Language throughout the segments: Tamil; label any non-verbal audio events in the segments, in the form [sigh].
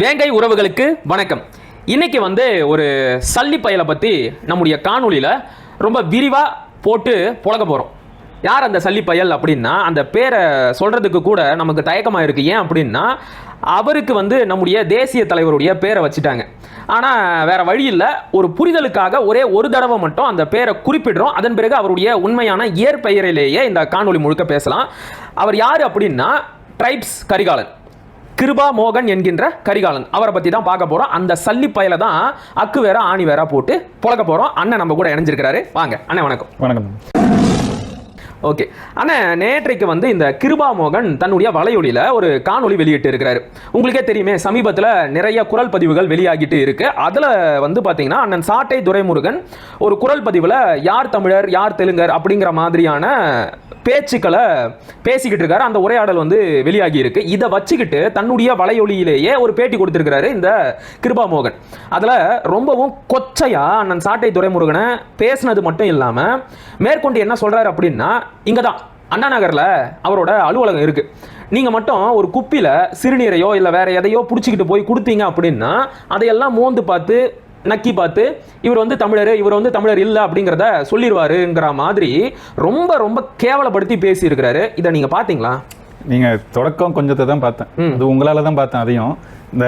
வேங்கை உறவுகளுக்கு வணக்கம். இன்னைக்கு வந்து ஒரு சல்லி பயலை பற்றி நம்முடைய காணொலியில் ரொம்ப விரிவாக போட்டு புழக போகிறோம் யார் அந்த சல்லி பயல் அப்படின்னா அந்த பேரை சொல்கிறதுக்கு கூட நமக்கு தயக்கமாக இருக்குது ஏன் அப்படின்னா அவருக்கு வந்து நம்முடைய தேசிய தலைவருடைய பேரை வச்சுட்டாங்க. ஆனால் வேற வழி இல்லை. ஒரு புரிதலுக்காக ஒரே ஒரு தடவை மட்டும் அந்த பேரை குறிப்பிடுறோம். அதன் பிறகு அவருடைய உண்மையான இயற்பெயரிலேயே இந்த காணொலி முழுக்க பேசலாம். அவர் யார் அப்படின்னா ட்ரைப்ஸ் கரிகாலன். கிருபா மோகன் என்கின்ற கரிகாலன். அவரை பற்றி தான் பார்க்க போகிறோம் அந்த சல்லி பயல தான் அக்கு வேற ஆணி வேற போட்டு புழக்க போகிறோம் அண்ணன் நம்ம கூட இணைஞ்சிருக்கிறாரு. வாங்க அண்ணன் வணக்கம். வணக்கம். ஓகே. ஆனால் நேற்றைக்கு வந்து இந்த கிருபா மோகன் தன்னுடைய வலையொலியில் ஒரு காணொலி வெளியிட்டு இருக்கிறாரு. உங்களுக்கே தெரியுமே சமீபத்தில் நிறைய குரல் பதிவுகள் வெளியாகிட்டு இருக்கு. அதில் வந்து பார்த்தீங்கன்னா அண்ணன் சாட்டை துரைமுருகன் ஒரு குரல் பதிவில் யார் தமிழர் யார் தெலுங்கர் அப்படிங்கிற மாதிரியான பேச்சுக்களை பேசிக்கிட்டு இருக்காரு. அந்த உரையாடல் வந்து வெளியாகி இருக்கு. இதை வச்சுக்கிட்டு தன்னுடைய வலையொலியிலேயே ஒரு பேட்டி கொடுத்துருக்கிறாரு இந்த கிருபா மோகன் அதில் ரொம்பவும் கொச்சையா அண்ணன் சாட்டை துரைமுருகனை பேசினது மட்டும் இல்லாமல் மேற்கொண்டு என்ன சொல்றாரு அப்படின்னா இங்கே தான் அண்ணா நகரில் அவரோட அலுவலகம் இருக்குது நீங்கள் மட்டும் ஒரு குப்பியில் சிறுநீரையோ இல்லை வேறு எதையோ பிடிச்சிக்கிட்டு போய் கொடுத்தீங்க அப்படின்னா அதையெல்லாம் மோந்து பார்த்து நக்கி பார்த்து இவர் வந்து தமிழர் இவர் வந்து தமிழர் இல்லை அப்படிங்கிறத சொல்லிடுவாருங்கிற மாதிரி ரொம்ப ரொம்ப கேவலப்படுத்தி பேசியிருக்கிறாரு. இதை நீங்கள் பார்த்தீங்களா? நீங்க தொடக்கம் கொஞ்சத்தை தான் பார்த்தேன். அது உங்களால தான் பார்த்தேன் அதையும். இந்த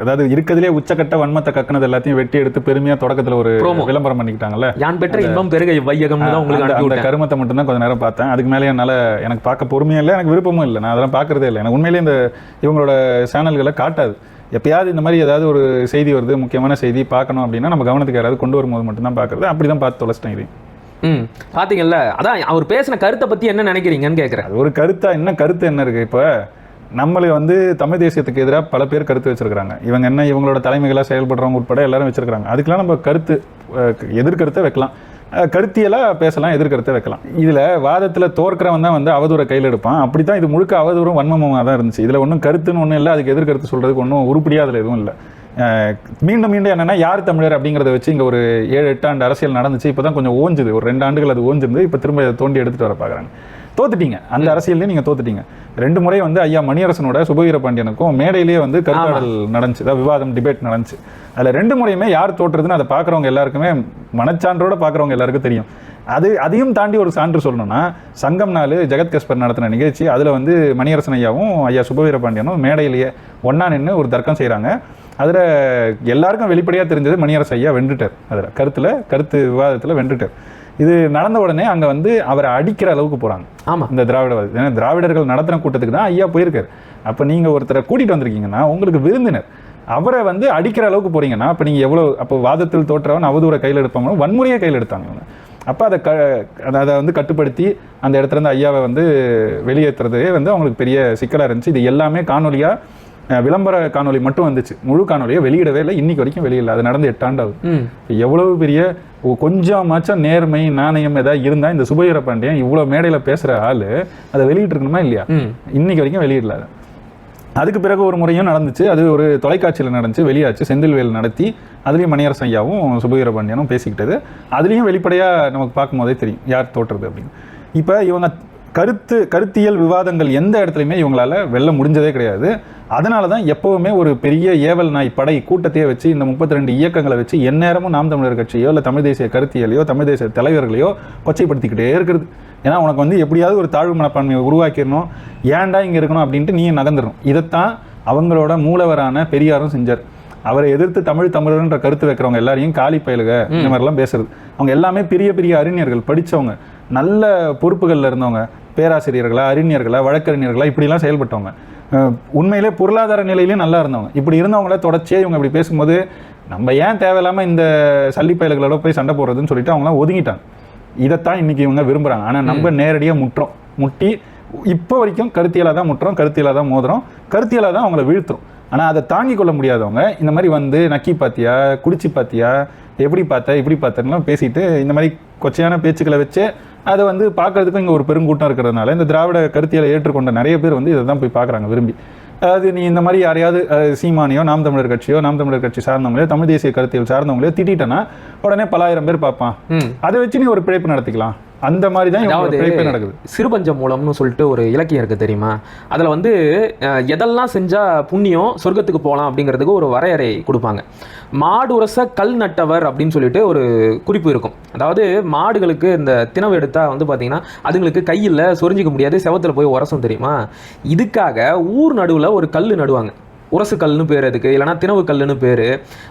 அதாவது இருக்கிறதுலே உச்சக்கட்ட வன்மத்தை கக்குனது எல்லாத்தையும் வெட்டி எடுத்து பெருமையா தொடக்கத்துல ஒரு. விளம்பரம் பண்ணிக்கிட்டாங்கல்ல. யான் பெற்ற இன்பம் பெருக வையகம்னு தான் உங்களுக்கு அந்த- கருமத்தை மட்டும் தான் கொஞ்ச நேரம் பார்த்தேன். அதுக்கு மேலே என்னால எனக்கு பார்க்க பொறுமையும் இல்லை எனக்கு விருப்பமும் இல்லை. நான் அதெல்லாம் பார்க்கறதே இல்லை. எனக்கு உண்மையிலேயே இந்த இவங்களோட சேனல்களை காட்டாது. எப்பயாவது இந்த மாதிரி ஏதாவது ஒரு செய்தி வருது முக்கியமான செய்தி பார்க்கணும் அப்படின்னா நம்ம கவனத்துக்கு யாராவது கொண்டு வரும்போது மட்டும் தான் பார்க்கறது. அப்படி தான் பார்த்து தொலைச்சிட்டேன் இதையும். ம் பார்த்தீங்கல்ல அதான் அவர் பேசின கருத்தை பற்றி என்ன நினைக்கிறீங்கன்னு கேட்குறேன் அது ஒரு கருத்தா என்ன கருத்து என்ன இருக்குது இப்போ நம்மளுக்கு வந்து தமிழ் தேசியத்துக்கு எதிராக பல பேர் கருத்து வச்சிருக்காங்க இவங்க என்ன இவங்களோட தலைமைகளாக செயல்படுறவங்க உட்பட எல்லாரும் வச்சிருக்காங்க அதுக்கெல்லாம் நம்ம கருத்து எதிர்கருத்தை வைக்கலாம். கருத்தியெல்லாம் பேசலாம் எதிர்கருத்தை வைக்கலாம். இதில் வாதத்தில் தோற்கிறவன் தான் வந்து அவதூறை கையில் எடுப்பான். அப்படி தான் இது முழுக்க அவதூறும் வன்மமாக தான் இருந்துச்சு. இதில் ஒன்றும் கருத்துன்னு ஒன்றும் இல்லை அதுக்கு எதிர்கருத்து சொல்கிறதுக்கு ஒன்றும் உருப்படியாக அதில் எதுவும் இல்லை. மீண்டும் மீண்டும் என்னன்னா யார் தமிழர் அப்படிங்கிறத வச்சு இங்கே ஒரு ஏழு எட்டு ஆண்டு அரசியல் நடந்துச்சு. இப்போ தான் கொஞ்சம் ஓஞ்சுது. ஒரு ரெண்டு ஆண்டுகள் அது ஓஞ்சிருந்து இப்போ திரும்ப தோண்டி எடுத்துகிட்டு வர பார்க்குறாங்க தோத்துட்டீங்க. அந்த அரசியல்லையும் நீங்க தோத்துட்டீங்க. ரெண்டு முறை வந்து ஐயா மணியரசனோட சுபவீர பாண்டியனுக்கும் மேடையிலேயே வந்து கருத்தாடல் நடந்துச்சு. அதாவது விவாதம் டிபேட் நடந்துச்சு. அதுல ரெண்டு முறையுமே யார் தோற்றுறதுன்னு அதை பார்க்குறவங்க எல்லாருக்குமே மனச்சான்றோட பார்க்குறவங்க எல்லாருக்கும் தெரியும். அது அதையும் தாண்டி ஒரு சான்று சொல்லணும்னா சங்கம் நாள் ஜெகத் கஸ்பர் நடத்தின நிகழ்ச்சி அதுல வந்து மணியரசன் ஐயாவும் ஐயா சுபவீர பாண்டியனும் மேடையிலேயே ஒண்ணா நின்று ஒரு தர்க்கம் செய்றாங்க. அதுல எல்லாருக்கும் வெளிப்படையா தெரிஞ்சது மணியரசு ஐயா வென்றுட்டார். அதுல கருத்துல கருத்து விவாதத்துல வென்றுட்டார். இது நடந்த உடனே அங்க வந்து அவரை அடிக்கிற அளவுக்கு போறாங்க. ஆமாம் இந்த திராவிடவாதி. ஏன்னா திராவிடர்கள் நடத்தின கூட்டத்துக்கு தான் ஐயா போயிருக்காரு. அப்ப நீங்க ஒருத்தரை கூட்டிட்டு வந்திருக்கீங்கன்னா உங்களுக்கு விருந்தினர். அவரை வந்து அடிக்கிற அளவுக்கு போறீங்கன்னா அப்ப நீங்க எவ்வளவு அப்போ வாதத்தில் தோற்றவன் அவதூற கையில் எடுப்பாங்க வன்முறையை கையில் எடுத்தாங்க இவங்க. அப்ப அதை க அதை- வந்து கட்டுப்படுத்தி அந்த இடத்துல இருந்து ஐயாவை வந்து வெளியேற்றுறதே வந்து அவங்களுக்கு பெரிய சிக்கலா இருந்துச்சு. இது எல்லாமே காணொலியா அஹ், விளம்பர காணொளி மட்டும் வந்துச்சு. முழு காணொலியை வெளியிடவே இல்லை. இன்னைக்கு வரைக்கும் வெளியிடல அது நடந்து எட்டாண்டாவது எவ்வளவு பெரிய கொஞ்சமாச்சும் நேர்மை நாணயம் ஏதாவது இருந்தா இந்த சுபவீர பாண்டியன் இவ்வளவு மேடையில பேசுற ஆளு அதை வெளியிட்டிருக்கணுமா இல்லையா? இன்னைக்கு வரைக்கும் வெளியிடல அதை. அதுக்கு பிறகு ஒரு முறையும் நடந்துச்சு. அது ஒரு தொலைக்காட்சியில் நடந்துச்சு. வெளியாச்சு. செந்தில்வேல் நடத்தி அதுலேயும் மணியரசன் ஐயாவும் சுபவீர பாண்டியனும் பேசிக்கிட்டது. அதுலேயும் வெளிப்படையாக நமக்கு பார்க்கும்போதே தெரியும். யார் தோற்றுறது அப்படின்னு. இப்போ இவங்க கருத்து கருத்தியல் விவாதங்கள் எந்த இடத்துலையுமே இவங்களால வெல்ல முடிஞ்சதே கிடையாது. அதனால தான் எப்பவுமே ஒரு பெரிய ஏவல் நாய் படை கூட்டத்தையே வச்சு இந்த முப்பத்தி ரெண்டு இயக்கங்களை வச்சு எந்நேரமும் நாம் தமிழர் கட்சியோ இல்லை தமிழ் தேசிய கருத்தியலையோ தமிழ் தேசிய தலைவர்களையோ கொச்சைப்படுத்திக்கிட்டே இருக்கிறது ஏன்னா உனக்கு வந்து எப்படியாவது ஒரு தாழ்வு மனப்பான்மையை உருவாக்கிடணும். ஏன்டா இங்கே இருக்கணும் அப்படின்ட்டு நீ நகர்ந்துடணும். இதைத்தான் அவங்களோட மூலவரான பெரியாரும் செஞ்சார். அவரை எதிர்த்து தமிழ் தமிழர்ன்ற கருத்து வைக்கிறவங்க எல்லாரையும் காலி பயலுக இந்த மாதிரிலாம் பேசுறது. அவங்க எல்லாமே பெரிய பெரிய அறிஞர்கள் படிச்சவங்க நல்ல பொறுப்புகளில் இருந்தவங்க. பேராசிரியர்களா அறிஞர்களா வழக்கறிஞர்களா இப்படிலாம் செயல்பட்டவங்க. உண்மையிலே பொருளாதார நிலையிலேயும் நல்லா இருந்தவங்க. இப்படி இருந்தவங்கள தொடர்ச்சியே இவங்க இப்படி பேசும்போது நம்ம ஏன் தேவையில்லாம இந்த சல்லி பயல்களோட போய் சண்டை போடுறதுன்னு சொல்லிட்டு அவங்களாம் ஒதுங்கிட்டாங்க. இதைத்தான் இன்னைக்கு இவங்க விரும்புறாங்க. ஆனா நம்ம நேரடியா முட்டுறோம். முட்டி இப்போ வரைக்கும் கருத்தியலா தான் முட்டுறோம் கருத்தியலா தான் மோதுறோம் கருத்தியலா தான் அவங்கள வீழ்த்துறோம். ஆனா அதை தாங்கி கொள்ள முடியாதவங்க இந்த மாதிரி வந்து நக்கி பாத்தியா குடிச்சு பாத்தியா எப்படி பார்த்த இப்படி பார்த்தேன்லாம் பேசிட்டு இந்த மாதிரி கொச்சையான பேச்சுக்களை வச்சு அதை வந்து பார்க்கறதுக்கும் இங்கே ஒரு பெருங்கூட்டம் இருக்கிறதுனால இந்த திராவிட கருத்தியலை ஏற்றுக்கொண்ட நிறைய பேர் வந்து இதை தான் போய் பார்க்குறாங்க விரும்பி. அதாவது நீ இந்த மாதிரி யாரையாவது சீமானியோ நாம் தமிழர் கட்சியோ நாம் தமிழர் கட்சி சார்ந்தவங்களோ தமிழ் தேசிய கருத்தியல் சார்ந்தவங்களோ திட்டிட்டனா உடனே பலாயிரம் பேர் பார்ப்பான். அதை வச்சு நீ ஒரு பிழைப்பு நடத்திக்கலாம். அந்த மாதிரி தான் அதாவது நடக்குது. சிறுபஞ்ச மூலம்னு சொல்லிட்டு ஒரு இலக்கியம் இருக்கு தெரியுமா? அதுல வந்து எதெல்லாம் செஞ்சா புண்ணியம் சொர்க்கத்துக்கு போகலாம் அப்படிங்கிறதுக்கு ஒரு வரையறை கொடுப்பாங்க. மாடு உரச கல் நட்டவர் அப்படின்னு சொல்லிட்டு ஒரு குறிப்பு இருக்கும். அதாவது மாடுகளுக்கு இந்த திணவு எடுத்தா வந்து பாத்தீங்கன்னா அதுங்களுக்கு கையில் சொரிஞ்சிக்க முடியாது செவத்துல போய் உரசும் தெரியுமா? இதுக்காக ஊர் நடுவுல ஒரு கல் நடுவாங்க. உரசு கல்னு பேர் அதுக்கு இல்லைன்னா திணவு கல்லுன்னு பேர்.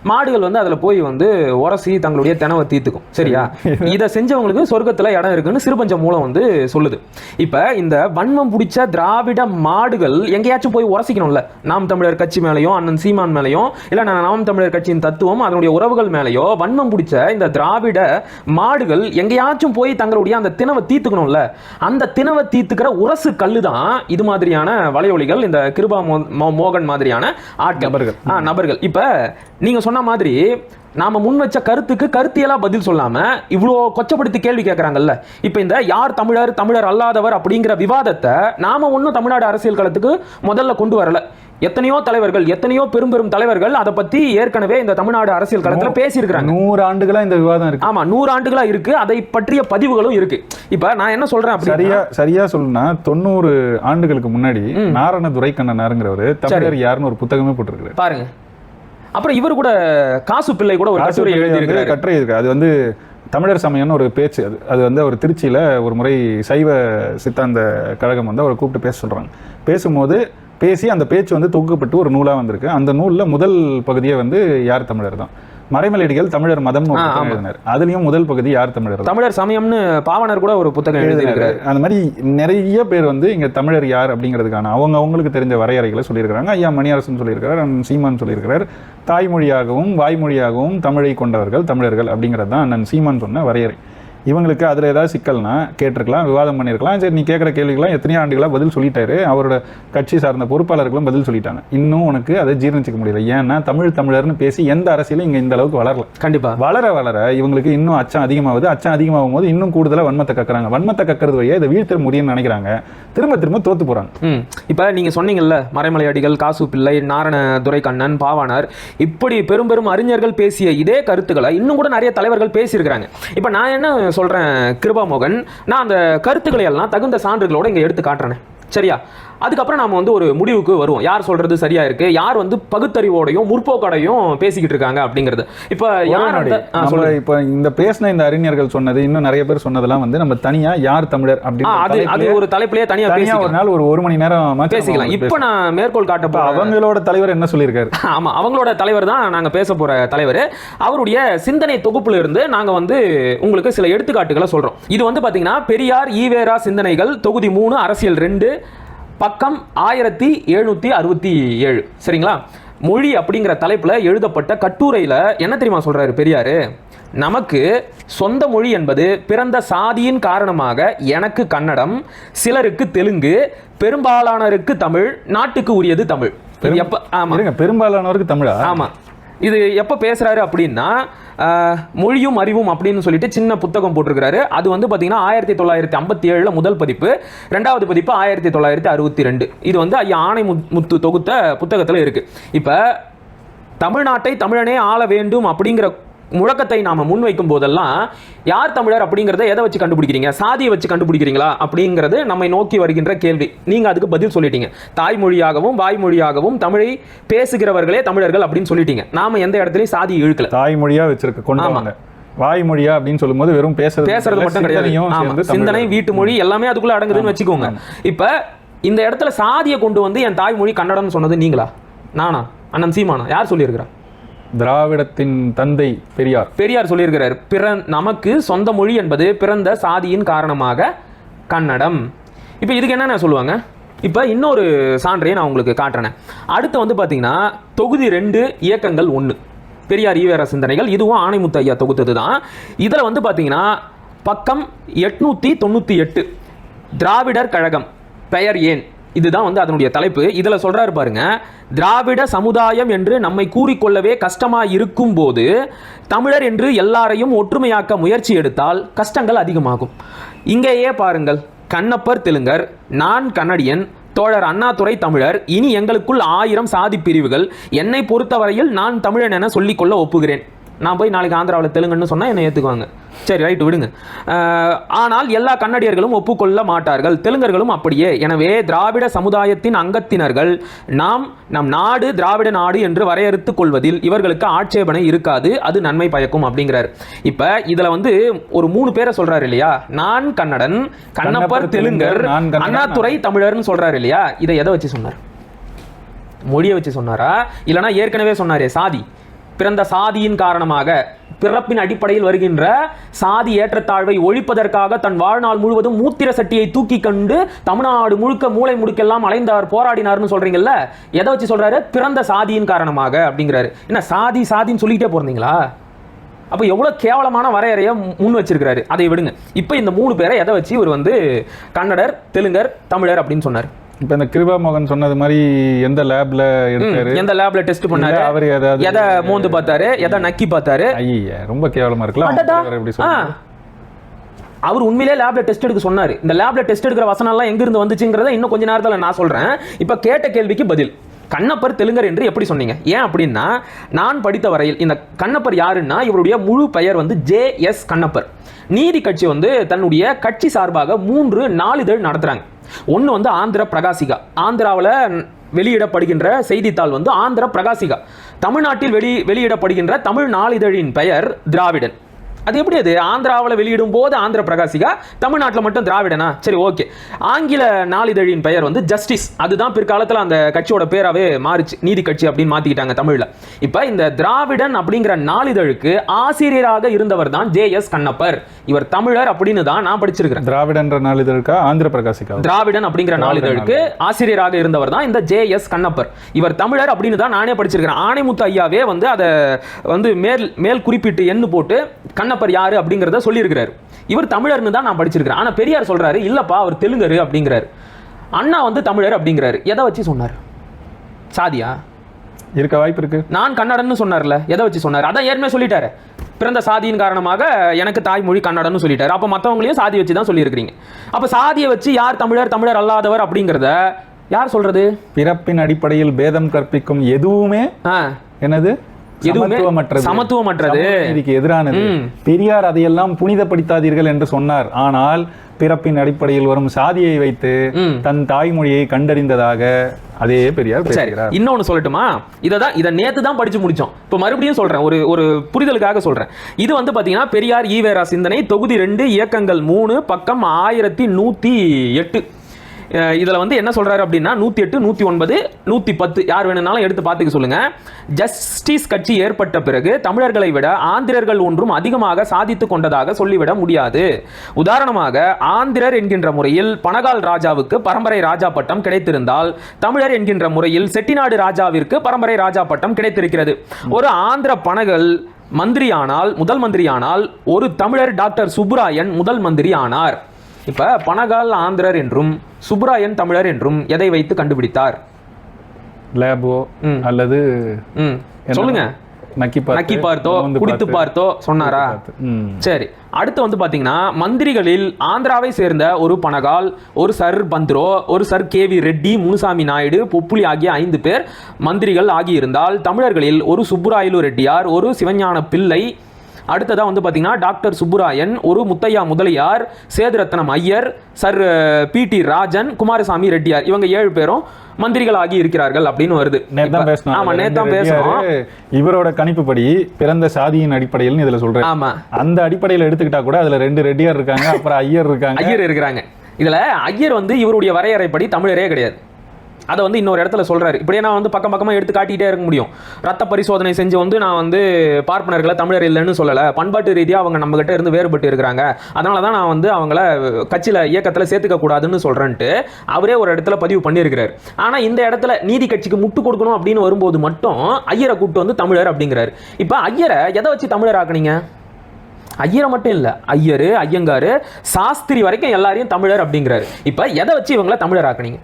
மாடுகள் வந்து அதில் போய் வந்து உரசி தங்களுடைய தினவை தீர்த்துக்கும் சரியா? [laughs] இதை செஞ்சவங்களுக்கு சொர்க்கத்தில் இடம் இருக்குன்னு சிறுபஞ்ச மூலம் வந்து சொல்லுது. இப்போ இந்த வன்மம் பிடிச்ச திராவிட மாடுகள் எங்கேயாச்சும் போய் உரசிக்கணும்ல? நாம் தமிழர் கட்சி மேலேயும் அண்ணன் சீமான் மேலேயும் இல்லை நான் நாம் தமிழர் கட்சியின் தத்துவம் அதனுடைய உறவுகள் மேலேயோ வன்மம் பிடிச்ச இந்த திராவிட மாடுகள் எங்கேயாச்சும் போய் தங்களுடைய அந்த தினவை தீர்த்துக்கணும்ல அந்த தினவை தீர்த்துக்கிற உரசு கல்லு தான் இது மாதிரியான வலையொலிகள் இந்த கிருபா மோகன் மாதிரியான ஆட்கள். நபர்கள். ஆ நபர்கள். இப்ப நீங்க சொன்ன மாதிரி நாம முன் வச்ச கருத்துக்கு கருத்தியலா பதில் சொல்லாம இவ்வளோ கொச்சப்படுத்தி கேள்வி கேட்கறாங்கல்ல இப்ப இந்த யார் தமிழர் தமிழர் அல்லாதவர் அப்படிங்கிற விவாதத்தை நாம ஒன்றும் தமிழ்நாடு அரசியல் களத்துக்கு முதல்ல கொண்டு வரல. எத்தனையோ தலைவர்கள் எத்தனையோ பெரும் பெரும் தலைவர்கள் அதை பத்தி ஏற்கனவே இந்த தமிழ்நாடு அரசியல் களத்துல பேசியிருக்கிறாங்க. நூறு ஆண்டுகளா இந்த விவாதம் இருக்கு. ஆமா நூறு ஆண்டுகளா இருக்கு. அதை பற்றிய பதிவுகளும் இருக்கு. இப்ப நான் என்ன சொல்றேன் சரியா சரியா சொல்லணும்னா தொண்ணூறு ஆண்டுகளுக்கு முன்னாடி நாரண துரைக்கண்ணனாருங்கிறவரு தமிழர் யாருன்னு ஒரு புத்தகமே போட்டிருக்காரு. பாருங்க. அப்புறம் இவர் கூட காசு பிள்ளை கூட ஒரு கட்டுரை எழுதி வந்து கட்டுரை இருக்கு அது வந்து தமிழர் சமயம்னு ஒரு பேச்சு. அது அது வந்து அவர் திருச்சியில ஒரு முறை சைவ சித்தாந்த கழகம் வந்து அவரை கூப்பிட்டு பேச சொல்றாங்க. பேசும்போது பேசி அந்த பேச்சு வந்து தொகுக்கப்பட்டு ஒரு நூலா வந்திருக்கு. அந்த நூல்ல முதல் பகுதியே வந்து யார் தமிழர் தான்? மறைமலையடிகள் தமிழர் ஆமா. எழுதினார். அதுலயும் முதல் பகுதி யார் தமிழர் தமிழர் சமயம்னு பாவனர் கூட ஒரு புத்தகம் எழுதியிருக்கிறார். எழுதினாரு. அந்த மாதிரி நிறைய பேர் வந்து இங்க தமிழர் யார் அப்படிங்கிறதுக்கான அவங்க அவங்களுக்கு தெரிஞ்ச வரையறைகளை சொல்லியிருக்கிறாங்க. ஐயா மணியரசன் சொல்லியிருக்கிறார் அண்ணன் சீமான் சொல்லியிருக்கிறார். தாய்மொழியாகவும் வாய்மொழியாகவும் தமிழை கொண்டவர்கள் தமிழர்கள் அப்படிங்கிறது தான் அண்ணன் சீமான் சொன்ன வரையறை. இவங்களுக்கு அதில் ஏதாவது சிக்கல்னா கேட்டிருக்கலாம் விவாதம் பண்ணியிருக்கலாம் சரி நீ கேட்குற கேள்விக்கெல்லாம் எத்தனையோ ஆண்டுகளாக பதில் சொல்லிட்டாரு. அவரோட கட்சி சார்ந்த பொறுப்பாளர்களும் பதில் சொல்லிட்டாங்க. இன்னும் உனக்கு அதை ஜீர்ணிச்சிக்க முடியல. ஏன்னா தமிழ் தமிழர்னு பேசி எந்த அரசியலும் இங்கே இந்த அளவுக்கு வளரல. கண்டிப்பா. வளர வளர இவங்களுக்கு இன்னும் அச்சம் அதிகமாகுது. அச்சம் அதிகமாகும் போது இன்னும் கூடுதலா வன்மத்தை கக்குறாங்க. வன்மத்தை கக்கிறது வழியா இதை வீழ்த்த முடியும்னு நினைக்கிறாங்க. திரும்ப திரும்ப தோத்து போறாங்க. ம். இப்போ நீங்கள் சொன்னீங்கல்ல மறைமலை அடிகள் காசு பிள்ளை நாரண துரைக்கண்ணன் பாவாணர் இப்படி பெரும் பெரும் அறிஞர்கள் பேசிய இதே கருத்துக்களை இன்னும் கூட நிறைய தலைவர்கள் பேசியிருக்கிறாங்க. இப்போ நான் என்ன சொல்கிறேன் கிருபாமோகன். நான் அந்த கருத்துக்களை எல்லாம் தகுந்த சான்றுகளோட இங்கே எடுத்து காட்டுறேன். சரியா? அதுக்கப்புறம் நாம வந்து ஒரு முடிவுக்கு வருவோம். யார் சொல்றது சரியா இருக்கு? யார் வந்து பகுத்தறிவோடையும் முற்போக்கோடையும் பேசிக்கிட்டு இருக்காங்க அப்படிங்கிறது. இப்போ யார். இப்ப இந்த பேசின இந்த அறிஞர்கள் சொன்னது இன்னும் நிறைய பேர் சொன்னதெல்லாம் வந்து நம்ம தனியா யார் தமிழர் அப்படின்னு அது ஒரு தலைப்பிலேயே தனியா தனியா ஒரு நாள் ஒரு ஒரு மணி நேரம் பேசிக்கலாம். இப்போ நான் மேற்கோள் காட்ட இப்ப போற அவங்களோட தலைவர் என்ன சொல்லியிருக்காரு? [laughs] ஆமா அவங்களோட தலைவர் தான் நாங்க பேச போற தலைவர். அவருடைய சிந்தனை தொகுப்புல இருந்து நாங்க வந்து உங்களுக்கு சில எடுத்துக்காட்டுகளை சொல்றோம். இது வந்து பாத்தீங்கன்னா பெரியார் ஈவேரா சிந்தனைகள் தொகுதி மூணு அரசியல் ரெண்டு பக்கம் ஆயிரத்தி எழுநூத்தி அறுபத்தி ஏழு. சரிங்களா? மொழி அப்படிங்கிற தலைப்புல எழுதப்பட்ட கட்டுரையில என்ன தெரியுமா சொல்றாரு பெரியாரு? நமக்கு சொந்த மொழி என்பது பிறந்த சாதியின் காரணமாக எனக்கு கன்னடம் சிலருக்கு தெலுங்கு பெரும்பாலானருக்கு தமிழ் நாட்டுக்கு உரியது தமிழ். எப்ப ஆமா. இருங்க பெரும்பாலானவருக்கு தமிழா? ஆமா. இது எப்போ பேசுகிறாரு அப்படின்னா மொழியும் அறிவும் அப்படின்னு சொல்லிட்டு சின்ன புத்தகம் போட்டிருக்கிறாரு. அது வந்து பார்த்தீங்கன்னா ஆயிரத்தி தொள்ளாயிரத்தி ஐம்பத்தி ஏழில் முதல் பதிப்பு. ரெண்டாவது பதிப்பு ஆயிரத்தி தொள்ளாயிரத்தி அறுபத்தி ரெண்டு இது வந்து ஐயா ஆணை முத்- முத்து தொகுத்த புத்தகத்தில் இருக்குது இப்போ தமிழ்நாட்டை தமிழனே ஆள வேண்டும் அப்படிங்கிற முழக்கத்தை நாம முன்வைக்கும் போதெல்லாம் யார் தமிழர் அப்படிங்கிறத எதை வச்சு கண்டுபிடிக்கிறீங்க? சாதியை வச்சு கண்டுபிடிக்கிறீங்களா? அப்படிங்கிறது நம்மை நோக்கி வருகின்ற கேள்வி. நீங்க அதுக்கு பதில் சொல்லிட்டீங்க. தாய்மொழியாகவும் வாய்மொழியாகவும் தமிழை பேசுகிறவர்களே தமிழர்கள் அப்படின்னு சொல்லிட்டீங்க. நாம எந்த இடத்துலயும் சாதி இழுக்கல. தாய்மொழியா வச்சிருக்க கொண்டவங்க வாய்மொழியா அப்படின்னு சொல்லும்போது வெறும் பேசுறது பேசுறது மட்டும் கிடையாது. சிந்தனை. வீட்டு மொழி எல்லாமே அதுக்குள்ள அடங்குதுன்னு வச்சுக்கோங்க. இப்ப இந்த இடத்துல சாதியை கொண்டு வந்து என் தாய்மொழி கன்னடம்னு சொன்னது நீங்களா? நானா? அண்ணன் சீமானா? யார் சொல்லியிருக்கிறா? திராவிடத்தின் தந்தை பெரியார். பெரியார் சொல்லியிருக்கிறார் பிற நமக்கு சொந்த மொழி என்பது பிறந்த சாதியின் காரணமாக கன்னடம். இப்போ இதுக்கு என்னென்ன சொல்லுவாங்க? இப்போ இன்னொரு சான்றையை நான் உங்களுக்கு காட்டுறேன். அடுத்து வந்து பார்த்தீங்கன்னா தொகுதி ரெண்டு இயக்கங்கள் ஒன்று பெரியார் ஈவேர சிந்தனைகள் இதுவும் ஆணைமுத்து ஐயா தொகுத்தது தான். இதில் வந்து பார்த்தீங்கன்னா பக்கம் எட்நூற்றி தொண்ணூற்றி எட்டு திராவிடர் கழகம் பெயர் ஏன்? இதுதான் வந்து அதனுடைய தலைப்பு. இதில் சொல்கிறாரு பாருங்க திராவிட சமுதாயம் என்று நம்மை கூறிக்கொள்ளவே கஷ்டமாக இருக்கும் போது தமிழர் என்று எல்லாரையும் ஒற்றுமையாக்க முயற்சி எடுத்தால் கஷ்டங்கள் அதிகமாகும். இங்கேயே பாருங்கள் கண்ணப்பர் தெலுங்கர் நான் கன்னடியன் தோழர் அண்ணாதுரை தமிழர் இனி எங்களுக்குள் ஆயிரம் சாதி பிரிவுகள் என்னை பொறுத்தவரையில் நான் தமிழன் என சொல்லிக்கொள்ள ஒப்புகிறேன். நான் போய் நாளைக்கு ஆந்திராவில் தெலுங்குன்னு சொன்னால் என்னை ஏற்றுக்குவாங்க சரி ரைட்டு விடுங்க. ஆனால் எல்லா கன்னடியர்களும் ஒப்புக்கொள்ள மாட்டார்கள். தெலுங்கர்களும் அப்படியே. எனவே திராவிட சமுதாயத்தின் அங்கத்தினர்கள் நாம் நம் நாடு திராவிட நாடு என்று வரையறுத்துக் கொள்வதில் இவர்களுக்கு ஆட்சேபனை இருக்காது. அது நன்மை பயக்கும் அப்படிங்கிறார். இப்ப இதுல வந்து ஒரு மூணு பேரை சொல்றாரு இல்லையா? நான் கன்னடன் கண்ணப்பர் தெலுங்கர் அண்ணாதுரை தமிழர்னு சொல்றாரு இல்லையா? இதை எதை வச்சு சொன்னார்? மொழியை வச்சு சொன்னாரா? இல்லனா ஏற்கனவே சொன்னாரே சாதி. பிறந்த சாதியின் காரணமாக பிறப்பின் அடிப்படையில் வருகின்ற சாதி ஏற்றத்தாழ்வை ஒழிப்பதற்காக தன் வாழ்நாள் முழுவதும் மூத்திர சட்டியை தூக்கி கண்டு தமிழ்நாடு முழுக்க மூளை முடுக்கெல்லாம் அலைந்தார் போராடினார்னு சொல்றீங்கல்ல? எதை வச்சு சொல்றாரு? பிறந்த சாதியின் காரணமாக அப்படிங்கிறாரு. என்ன சாதி சாதின்னு சொல்லிக்கிட்டே போறீங்களா? அப்போ எவ்வளோ கேவலமான வரையறையை முன் வச்சிருக்கிறாரு. அதை விடுங்க. இப்போ இந்த மூணு பேரை எதை வச்சு இவர் வந்து கன்னடர் தெலுங்கர் தமிழர் அப்படின்னு சொன்னார். இப்ப இந்த கிருபா மோகன் சொன்னது மாதிரி எந்த லேப்ல எடுத்தாரு எந்த லேப்ல டெஸ்ட் பண்ணாரு? அவர் ஏதாவது எதை மோந்து பார்த்தாரு? எதை நக்கி பார்த்தாரு? ஐய ரொம்ப கேவலமா. அவர் எப்படி. சொல்றாரு அவர் உண்மையிலே லேப்ல டெஸ்ட் எடுக்க சொன்னாரு. இந்த லேப்ல டெஸ்ட் எடுக்கிற வசனம் எல்லாம் எங்க இருந்து வந்துச்சுங்கிறத இன்னும் கொஞ்ச நேரத்துல நான் சொல்றேன். இப்ப கேட்ட கேள்விக்கு பதில். கண்ணப்பர் தெலுங்கர் என்று எப்படி சொன்னீங்க? ஏன் அப்படின்னா நான் படித்த வரையில் இந்த கண்ணப்பர் யாருன்னா இவருடைய முழு பெயர் வந்து ஜே எஸ் கண்ணப்பர். நீதி கட்சி வந்து தன்னுடைய கட்சி சார்பாக மூன்று நாளிதழ் நடத்துறாங்க. ஒன்று வந்து ஆந்திர பிரகாசிகா. ஆந்திராவில் வெளியிடப்படுகின்ற செய்தித்தாள் வந்து ஆந்திர பிரகாசிகா. தமிழ்நாட்டில் வெளி வெளியிடப்படுகின்ற தமிழ் நாளிதழின் பெயர் திராவிடன். அது எப்படி அது? ஆந்திராவில் வெளியிடும் போது ஆந்திர பிரகாசிகா தமிழ்நாட்டில் மட்டும் திராவிடனா? சரி ஓகே. ஆங்கில நாளிதழின் பெயர் வந்து ஜஸ்டிஸ். அதுதான் பிற்காலத்தில் அந்த கட்சியோட பேராவே மாறுச்சு. நீதி கட்சி அப்படின்னு மாத்திக்கிட்டாங்க தமிழில். இப்போ இந்த திராவிடன் அப்படிங்கிற நாளிதழுக்கு ஆசிரியராக இருந்தவர் தான் ஜே எஸ் கண்ணப்பர். இவர் தமிழர் அப்படின்னு தான் நான் படிச்சிருக்கிறேன். திராவிடன்ற நாளிதழ்கா ஆந்திர பிரகாசிக்கா திராவிடன் அப்படிங்கிற நாளிதழுக்கு ஆசிரியராக இருந்தவர் தான் இந்த ஜே எஸ் கண்ணப்பர். இவர் தமிழர் அப்படின்னு தான் நானே படிச்சிருக்கிறேன். ஆணைமுத்து ஐயாவே வந்து அதை வந்து மேல் மேல் குறிப்பிட்டு எண்ணு போட்டு கண்ணப்பர் யாரு அப்படிங்கிறத சொல்லியிருக்கிறாரு. இவர் தமிழர்னு தான் நான் படிச்சிருக்கிறேன். ஆனா பெரியார் சொல்றாரு இல்லப்பா அவர் தெலுங்கரு அப்படிங்கிறாரு. அண்ணா வந்து தமிழர் அப்படிங்கிறாரு. எதை வச்சு சொன்னார்? சாதியா? இருக்க வாய்ப்பு இருக்கு. நான் கன்னடன்னு சொன்னார்ல எதை வச்சு சொன்னார்? அதான் ஏற்கனவே சொல்லிட்டாரு. பிறந்த சாதியின் காரணமாக எனக்கு தாய்மொழி கன்னடன்னு சொல்லிட்டாரு. அப்போ மற்றவங்களையும் சாதி வச்சு தான் சொல்லியிருக்கிறீங்க. அப்போ சாதியை வச்சு யார் தமிழர் தமிழர் அல்லாதவர் அப்படிங்கிறத யார் சொல்றது? பிறப்பின் அடிப்படையில் பேதம் கற்பிக்கும் எதுவுமே என்னது? எதுவுமே சமத்துவமற்றது. நீதிக்கு எதிரானது. பெரியார் அதையெல்லாம் புனிதப்படுத்தாதீர்கள் என்று சொன்னார். ஆனால் பிறப்பின் அடிப்படையில் வரும் சாதியை வைத்து. தன் தாய்மொழியை கண்டறிந்ததாக அதே பெரியார் பேசுகிறார். இன்னொன்னு சொல்லட்டுமா? இதை தான் இதை நேத்து தான் படிச்சு முடிச்சோம். இப்போ மறுபடியும் சொல்றேன். ஒரு ஒரு புரிதலுக்காக சொல்றேன். இது வந்து பாத்தீங்கன்னா பெரியார் ஈவேரா சிந்தனை தொகுதி ரெண்டு இயக்கங்கள் மூணு பக்கம் ஆயிரத்தி நூத்தி எட்டு. இதில் வந்து என்ன சொல்கிறாரு அப்படின்னா நூற்றி எட்டு நூற்றி ஒன்பது நூற்றி பத்து யார் வேணும்னாலும் எடுத்து பார்த்துக்க சொல்லுங்கள் ஜஸ்டிஸ் கட்சி ஏற்பட்ட பிறகு தமிழர்களை விட ஆந்திரர்கள் ஒன்றும் அதிகமாக சாதித்து கொண்டதாக சொல்லிவிட முடியாது. உதாரணமாக ஆந்திரர் என்கின்ற முறையில் பனகால் ராஜாவுக்கு பரம்பரை ராஜா பட்டம் கிடைத்திருந்தால் தமிழர் என்கின்ற முறையில் செட்டிநாடு ராஜாவிற்கு பரம்பரை ராஜா பட்டம் கிடைத்திருக்கிறது. ஒரு ஆந்திர பனகல் மந்திரியானால் முதல் மந்திரியானால் ஒரு தமிழர் டாக்டர் சுப்புராயன் முதல் மந்திரி ஆனார். இப்ப பனகால் ஆந்திரர் என்றும் சுப்புராயன் தமிழர் என்றும் எதை வைத்து கண்டுபிடித்தார்? லேபோ. அல்லது சொல்லுங்க. நக்கி பார்த்து, நக்கி பார்த்தோ மோந்து குடித்து பார்த்து, சொன்னாரா. சரி. அடுத்து வந்து பாத்தீங்கன்னா மந்திரிகளில் ஆந்திராவை சேர்ந்த ஒரு பனகால் ஒரு சர் பந்த்ரோ ஒரு sir K V Reddy Munusamy Naidu Bobbili ஆகிய ஐந்து பேர் மந்திரிகள் ஆகியிருந்தால் தமிழர்களில் ஒரு சுப்புராயலு ரெட்டியார் ஒரு சிவஞான பிள்ளை அடுத்ததா வந்து பாத்தீங்கன்னா டாக்டர் சுப்புராயன் ஒரு Muthiah Mudaliar Sethuratnam Iyer sir P T Rajan Kumaraswamy Reddiar. இவங்க ஏழு பேரும் மந்திரிகள் ஆகி இருக்கிறார்கள் அப்படின்னு வருது. ஆமா நேத்தான் பேசணும் இவரோட கணிப்புப்படி பிறந்த சாதியின் அடிப்படையில் இதுல சொல்றேன். ஆமா. அந்த அடிப்படையில் எடுத்துக்கிட்டா கூட அதுல ரெண்டு ரெட்டியார் இருக்காங்க அப்புறம் ஐயர் இருக்காங்க. ஐயர் இருக்கிறாங்க இதுல ஐயர் வந்து இவருடைய வரையறைப்படி தமிழரே கிடையாது. அதை வந்து இன்னொரு இடத்துல சொல்கிறாரு இப்படியே நான் வந்து பக்கம் பக்கமாக எடுத்து காட்டிட்டே இருக்க முடியும். ரத்த பரிசோதனை செஞ்சு வந்து நான் வந்து பார்ப்பனர்களை தமிழர் இல்லைன்னு சொல்லலை. பண்பாட்டு ரீதியாக அவங்க நம்மகிட்ட இருந்து வேறுபட்டு இருக்கிறாங்க. அதனால தான் நான் வந்து அவங்கள கட்சியில் இயக்கத்தில் சேர்த்துக்க கூடாதுன்னு சொல்கிறேன்ட்டு அவரே ஒரு இடத்துல பதிவு பண்ணியிருக்கிறார். ஆனால் இந்த இடத்துல நீதி கட்சிக்கு முட்டு கொடுக்கணும் அப்படின்னு வரும்போது மட்டும் ஐயரை கூப்பிட்டு வந்து தமிழர் அப்படிங்கிறாரு. இப்போ ஐயரை எதை வச்சு தமிழர் ஆக்குனீங்க? ஐயரை மட்டும் இல்லை ஐயர் ஐயங்காரு சாஸ்திரி வரைக்கும் எல்லாரையும் தமிழர் அப்படிங்கிறாரு. இப்போ எதை வச்சு இவங்கள தமிழர் ஆக்குனீங்க?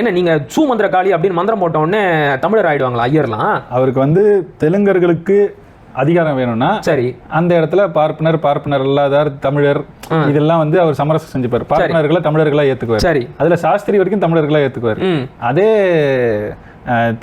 என்ன நீங்க சூ மந்திர காளி அப்படின்னு மந்திரம் போட்ட உடனே தமிழர் ஆயிடுவாங்களா ஐயர்லாம்? அவருக்கு வந்து தெலுங்கர்களுக்கு அதிகாரம் வேணும்னா சரி. அந்த இடத்துல பார்ப்பனர் பார்ப்பனர் இல்லாதார் தமிழர் இதெல்லாம் வந்து அவர் சமரசம் செஞ்சுப்பார். பார்ப்பனர்களை தமிழர்களா ஏத்துக்குவார். சரி. அதுல சாஸ்திரி வரைக்கும் தமிழர்களா ஏத்துக்குவார். அதே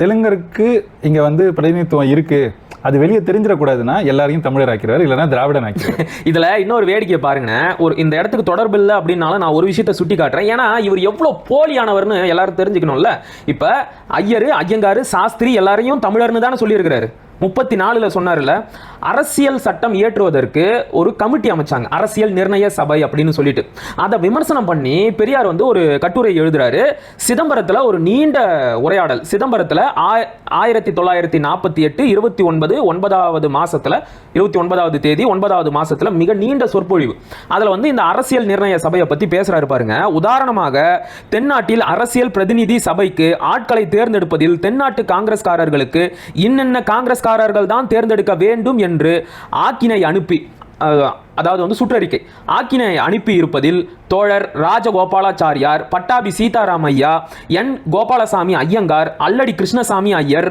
தெலுங்கருக்கு இங்க வந்து பிரதிநிதித்துவம் இருக்கு. அது வெளியே தெரிஞ்சிடக்கூடாதுன்னா எல்லாரையும் தமிழர் ஆக்கிறார் இல்லைனா திராவிடன் ஆக்கிறார் [laughs] இதுல இன்னொரு வேடிக்கை பாருங்க. ஒரு இந்த இடத்துக்கு தொடர்பு இல்லை அப்படின்னாலும் நான் ஒரு விஷயத்தை சுட்டி காட்டுறேன். ஏன்னா இவர் எவ்வளவு போலியானவர்னு எல்லாரும் தெரிஞ்சுக்கணும்ல. இப்ப ஐயரு ஐயங்காரு சாஸ்திரி எல்லாரையும் தமிழர்னு தானே சொல்லியிருக்கிறாரு. முப்பத்தி நாலுல சொன்னார்ல அரசியல் சட்டம் இயற்றுவதற்கு ஒரு கமிட்டி அமைச்சாங்க அரசியல் நிர்ணய சபை அப்படின்னு சொல்லிட்டு. அதை விமர்சனம் பண்ணி பெரியார் வந்து ஒரு கட்டுரை எழுதுறாரு. சிதம்பரத்துல ஒரு நீண்ட உரையாடல். சிதம்பரத்துல ஆயிரத்தி தொள்ளாயிரத்தி நாற்பத்தி எட்டு இருபத்தி ஒன்பது ஒன்பதாவது மாசத்துல இருபத்தி ஒன்பதாவது தேதி ஒன்பதாவது மாசத்துல மிக நீண்ட சொற்பொழிவு. அதுல வந்து இந்த அரசியல் நிர்ணய சபையை பத்தி பேசுறாரு பாருங்க. உதாரணமாக தென்னாட்டில் அரசியல் பிரதிநிதி சபைக்கு ஆட்களை தேர்ந்தெடுப்பதில் தென்னாட்டு காங்கிரஸ்காரர்களுக்கு இன்னென்ன காங்கிரஸ் காங்கிரஸ்காரர்கள் தான் தேர்ந்தெடுக்க வேண்டும் என்று ஆக்கினை அனுப்பி அதாவது வந்து சுற்றறிக்கை. ஆக்கினை அனுப்பி இருப்பதில் தோழர் ராஜகோபாலாச்சாரியார் பட்டாபி சீதாராமையா என் கோபாலசாமி ஐயங்கார் அல்லடி கிருஷ்ணசாமி ஐயர்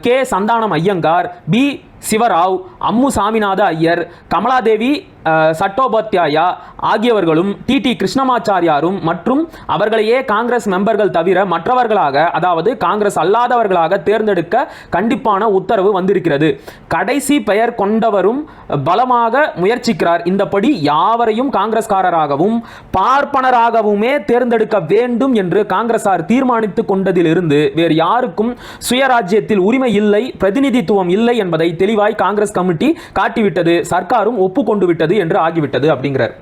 கே சந்தானம் ஐயங்கார் பி சிவராவ் அம்மு சாமிநாத ஐயர் கமலாதேவி சட்டோபாத்யாயா ஆகியவர்களும் டி. டி. கிருஷ்ணமாச்சாரியாரும் மற்றும் அவர்களையே காங்கிரஸ் மெம்பர்கள் தவிர மற்றவர்களாக அதாவது காங்கிரஸ் அல்லாதவர்களாக தேர்ந்தெடுக்க கண்டிப்பான உத்தரவு வந்திருக்கிறது. கடைசி பெயர் கொண்டவரும் பலமாக முயற்சிக்கிறார். இந்தபடி யாவரையும் காங்கிரஸ்காரராகவும் பார்ப்பனராகவுமே தேர்ந்தெடுக்க வேண்டும் என்று காங்கிரசார் தீர்மானித்துக் கொண்டதிலிருந்து வேறு யாருக்கும் சுயராஜ்யத்தில் உரிமை இல்லை பிரதிநிதித்துவம் இல்லை என்பதை தெளிவாய் காங்கிரஸ் கமிட்டி காட்டிவிட்டது. சர்க்காரும் ஒப்புக்கொண்டு விட்டது என்று ஆகிவிட்டது அப்படிங்கிறார்.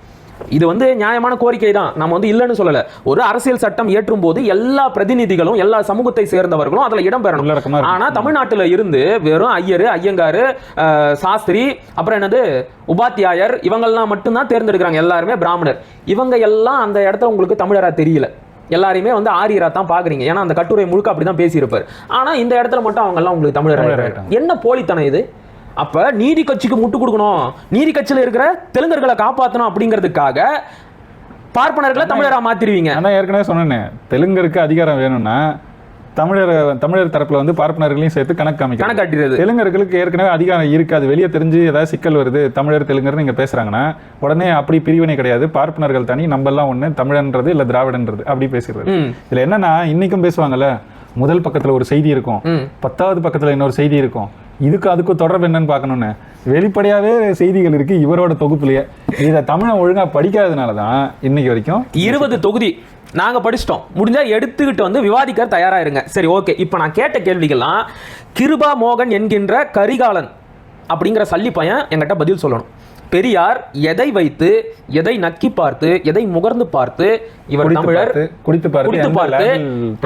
இது வந்து நியாயமான கோரிக்கை தான். நம்ம வந்து இல்லைன்னு சொல்லல. ஒரு அரசியல் சட்டம் இயற்றும் போது எல்லா பிரதிநிதிகளும் எல்லா சமூகத்தை சேர்ந்தவர்களும் அதுல இடம் பெறணும். உள்ளடக்கமா இருக்கணும். ஆனா தமிழ்நாட்டுல இருந்து வெறும் ஐயரு ஐயங்காரு சாஸ்திரி அப்புறம் என்னது உபாத்தியாயர் இவங்கெல்லாம் மட்டும்தான் தேர்ந்தெடுக்கிறாங்க. எல்லாருமே பிராமணர். இவங்க எல்லாம் அந்த இடத்துல உங்களுக்கு தமிழரா தெரியல. எல்லாரையுமே வந்து ஆரியரா தான் பாக்குறீங்க. ஏன்னா அந்த கட்டுரை முழுக்க அப்படிதான் பேசியிருப்பார். ஆனா இந்த இடத்துல மட்டும் அவங்க எல்லாம் உங்களுக்கு தமிழர். என்ன போலித்தனம் இது? அப்ப நீதி கட்சிக்கு முட்டு கொடுக்கணும். நீதி கட்சியில இருக்கிற தெலுங்கர்களை காப்பாத்தணும் அப்படிங்கிறதுக்காக பார்ப்பனர்களை தமிழரா மாத்திருவீங்க. நான் தான் ஏற்கனவே சொன்னேனே தெலுங்கருக்கு அதிகாரம் வேணும்னா தமிழர் தமிழர் தரப்புல வந்து பார்ப்பனர்களையும் சேர்த்து கணக்கு காமிக்கணும் கணக்காட்டுறது தெலுங்கர்களுக்கு ஏற்கனவே அதிகாரம் இருக்கு அது வெளியே தெரிஞ்சு ஏதாவது சிக்கல் வருது தமிழர் தெலுங்கர் நீங்க பேசுறாங்கன்னா உடனே அப்படி பிரிவினை கிடையாது. பார்ப்பனர்கள் தனி நம்ம எல்லாம் ஒண்ணு தமிழன்றது இல்ல திராவிடன்றது அப்படி பேசிடுறது. ம். இதுல என்னன்னா இன்னைக்கும் பேசுவாங்கல்ல முதல் பக்கத்துல ஒரு செய்தி இருக்கும். பத்தாவது பக்கத்துல இன்னொரு செய்தி இருக்கும். இதுக்கு அதுக்கும் தொடர்பு என்னன்னு பார்க்கணும்னு. வெளிப்படையாவே செய்திகள் இருக்கு இவரோட தொகுப்புலயே. இதை தமிழை ஒழுங்கா படிக்காததுனால தான் இன்னைக்கு வரைக்கும் இருபது தொகுதி நாங்க படிச்சிட்டோம். முடிஞ்சா எடுத்துக்கிட்டு வந்து விவாதிக்க தயாரா இருங்க சரி ஓகே. இப்போ நான் கேட்ட கேள்விகள்லாம் கிருபா மோகன் என்கின்ற கரிகாலன் அப்படிங்கிற சல்லி பையன் என்கிட்ட பதில் சொல்லணும். பெரியார் எதை வைத்து எதை நக்கி பார்த்து எதை முகர்ந்து பார்த்து இவர் தமிழர் குடித்து பார்த்து குடித்து பார்த்து